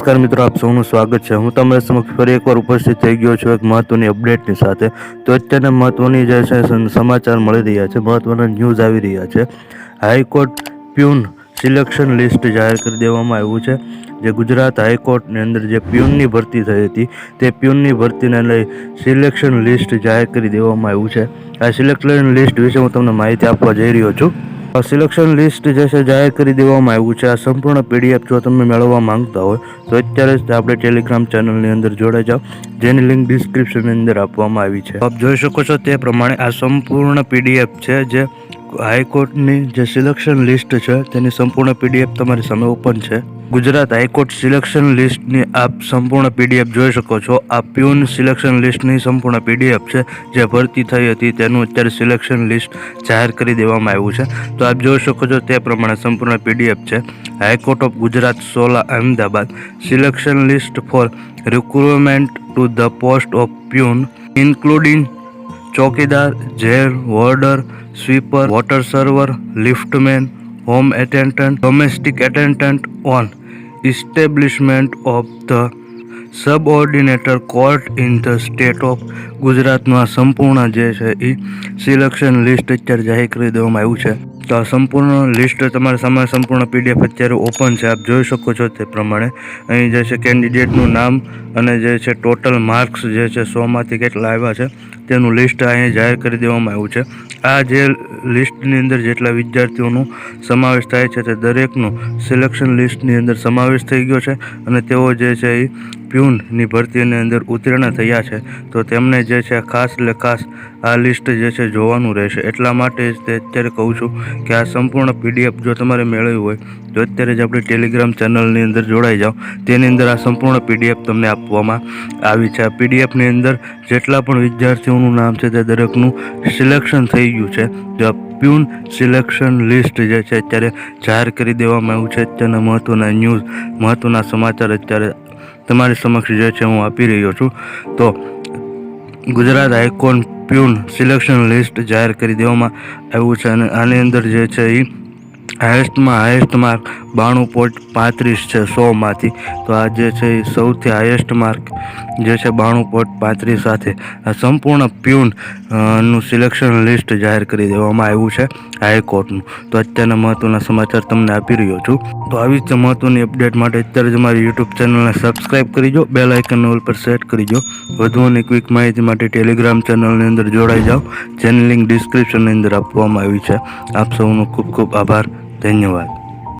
નમસ્કાર મિત્રો, આપ સૌનું સ્વાગત છે. હું તમારા સમક્ષ ફરી એકવાર ઉપસ્થિત થઈ ગયો છું એક મહત્વની અપડેટની સાથે. તો અત્યારના મહત્વની જે છે સમાચાર મળી રહ્યા છે, મહત્વના ન્યૂઝ આવી રહ્યા છે. હાઈકોર્ટ પ્યુન સિલેક્શન લિસ્ટ જાહેર કરી દેવામાં આવ્યું છે, જે ગુજરાત હાઈકોર્ટની અંદર જે પ્યુનની ભરતી થઈ હતી, તે પ્યુનની ભરતીને લઈ સિલેક્શન લિસ્ટ જાહેર કરી દેવામાં આવ્યું છે. આ સિલેક્શન લિસ્ટ વિશે હું તમને માહિતી આપવા જઈ રહ્યો છું. સિલેક્શન લિસ્ટ જે છે, જાહેર કરી દેવામાં આવ્યું છે. આ સંપૂર્ણ પીડીએફ જો તમે મેળવવા માંગતા હોય, તો અત્યારે જ આપણે ટેલિગ્રામ ચેનલની અંદર જોડાઈ જાઓ, જેની લિંક ડિસ્ક્રિપ્શનની અંદર આપવામાં આવી છે. આપ જોઈ શકો છો તે પ્રમાણે આ સંપૂર્ણ પીડીએફ છે, જે હાઈકોર્ટની જે સિલેક્શન લિસ્ટ છે, તેની સંપૂર્ણ પીડીએફ તમારી સામે ઓપન છે. ગુજરાત હાઈકોર્ટ સિલેક્શન લિસ્ટની આપ સંપૂર્ણ પીડીએફ જોઈ શકો છો. આ પ્યુન સિલેક્શન લિસ્ટની સંપૂર્ણ પીડીએફ છે, જે ભરતી થઈ હતી તેનું અત્યારે સિલેક્શન લિસ્ટ જાહેર કરી દેવામાં આવ્યું છે. તો આપ જોઈ શકો છો તે પ્રમાણે સંપૂર્ણ પીડીએફ છે. High court of Gujarat Sola Ahmedabad selection list for recruitment to the post of peon, including chowkidar, jail, warder, sweeper, water server, liftman home attendant domestic attendant on establishment of the subordinate court in the state of ગુજરાતમાં સંપૂર્ણ જે છે એ selection list અત્યારે જાહેર કરી દેવામાં આવ્યું છે. તો આ સંપૂર્ણ લિસ્ટ તમારા સામે સંપૂર્ણ પીડીએફ અત્યારે ઓપન છે. આપ જોઈ શકો છો તે પ્રમાણે. અહીં જે છે કેન્ડિડેટનું નામ અને જે છે ટોટલ માર્ક્સ જે છે સોમાંથી કેટલા આવ્યા છે. તેનું લિસ્ટ અહીં જાહેર કરી દેવામાં આવ્યું છે. આ જે લિસ્ટની અંદર જેટલા વિદ્યાર્થીઓનો સમાવેશ થાય છે તે દરેકનું સિલેક્શન લિસ્ટની અંદર સમાવેશ થઈ ગયો છે અને તેઓ જે છે એ પ્યુનની ભરતીની અંદર ઉત્તીર્ણ થયા છે. તો તેમને જે છે ખાસ એટલે ખાસ આ લિસ્ટ જે છે જોવાનું રહેશે. એટલા માટે જ તે અત્યારે કહું છું કે આ સંપૂર્ણ પીડીએફ જો તમારે મેળવ્યું હોય, તો અત્યારે જ આપણી ટેલિગ્રામ ચેનલની અંદર જોડાઈ જાઓ. તેની અંદર આ સંપૂર્ણ પીડીએફ તમને આપવામાં આવી છે. આ પીડીએફની અંદર જેટલા પણ વિદ્યાર્થીઓનું નામ છે તે દરેકનું સિલેક્શન થઈ ગયું છે. જો પ્યુન સિલેક્શન લિસ્ટ જે છે અત્યારે જાહેર કરી દેવામાં આવ્યું છે, અત્યારના મહત્ત્વના ન્યૂઝ મહત્ત્વના સમાચાર અત્યારે તમારી સમક્ષ જે છે હું આપી રહ્યો છું. તો Gujarat high court peon selection list જાહેર કરી દેવામાં આવ્યું છે અને આની અંદર જે છે એ હાઈએસ્ટમાં હાઈએસ્ટ માર્ક બાણું પોઈન્ટ પાંત્રીસ છે સોમાંથી. તો આ જે છે એ સૌથી હાઈએસ્ટ માર્ક જે છે બાણું પોઈન્ટ પાંત્રીસ સાથે. આ સંપૂર્ણ પ્યુનનું સિલેક્શન લિસ્ટ જાહેર કરી દેવામાં આવ્યું છે હાઈકોર્ટનું. તો અત્યારના મહત્ત્વના સમાચાર તમને આપી રહ્યો છું. તો આવી જ મહત્ત્વની અપડેટ માટે અત્યારે જ મારી યુટ્યુબ ચેનલને સબસ્ક્રાઇબ કરીજો બે લાઇકન ઓલ પર સેટ કરીજો. વધુ અને ક્વિક માહિતી માટે ટેલિગ્રામ ચેનલની અંદર જોડાઈ જાઓ, જેની લિંક ડિસ્ક્રિપ્શનની અંદર આપવામાં આવી છે. આપ સૌનો ખૂબ ખૂબ આભાર. धन्यवाद